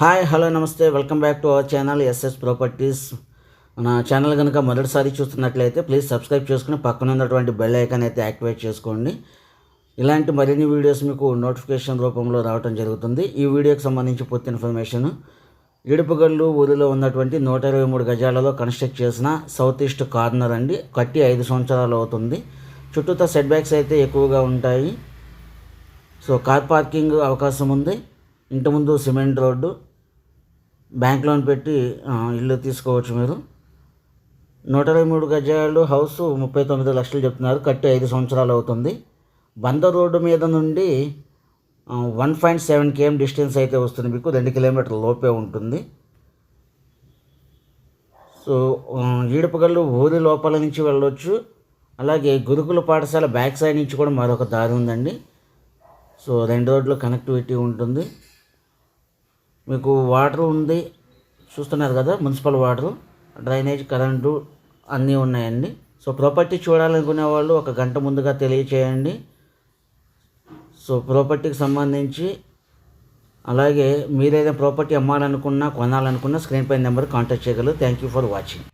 Hi hello నమస్తే. Welcome back to our channel SS properties. మన channel కనుక మొదటిసారి చూస్తున్నట్లయితే ప్లీజ్ సబ్స్క్రైబ్ చేసుకుని పక్కన ఉన్నటువంటి బెల్ ఐకాన్ అయితే యాక్టివేట్ చేసుకోండి. ఇలాంటి మరిన్ని వీడియోస్ మీకు నోటిఫికేషన్ రూపంలో రావడం జరుగుతుంది. ఈ వీడియోకి సంబంధించి పూర్తి ఇన్ఫర్మేషన్. ఇడుపుగల్లు ఊరిలో ఉన్నటువంటి నూట ఇరవై మూడు గజాలలో కన్స్ట్రక్ట్ చేసిన సౌత్ ఈస్ట్ కార్నర్ అండి. కట్టి ఐదు సంవత్సరాలు అవుతుంది. చుట్టూతా సెట్ బ్యాక్స్ అయితే ఎక్కువగా ఉంటాయి. సో కార్ పార్కింగ్ అవకాశం ఉంది. ఇంటి ముందు సిమెంట్ రోడ్డు బ్యాంక్ లోన్ పెట్టి ఇల్లు తీసుకోవచ్చు మీరు. నూట ఇరవై మూడు గజాలు హౌస్ ముప్పై తొమ్మిది లక్షలు చెప్తున్నారు. కట్టి ఐదు సంవత్సరాలు అవుతుంది. బంద రోడ్డు మీద నుండి one point seven KM distance అయితే వస్తుంది మీకు. రెండు కిలోమీటర్ల లోపే ఉంటుంది. సో ఆ, ఊరి లోపల నుంచి వెళ్ళొచ్చు. అలాగే గురుకుల పాఠశాల బ్యాక్ సైడ్ నుంచి కూడా మరొక దారి ఉందండి. సో రెండు రోడ్లు కనెక్టివిటీ ఉంటుంది. మీకు వాటర్ ఉంది చూస్తున్నారు కదా మున్సిపల్ వాటర్ డ్రైనేజ్ కరెంటు అన్నీ ఉన్నాయండి. సో ప్రాపర్టీ చూడాలనుకునే వాళ్ళు ఒక గంట ముందుగా తెలియచేయండి. సో ప్రాపర్టీకి సంబంధించి అలాగే మీరేదైనా ప్రాపర్టీ అమ్మాలనుకున్నా కొనాలనుకున్నా స్క్రీన్ పై నెంబర్ కాంటాక్ట్ చేయగలరు. Thank you for watching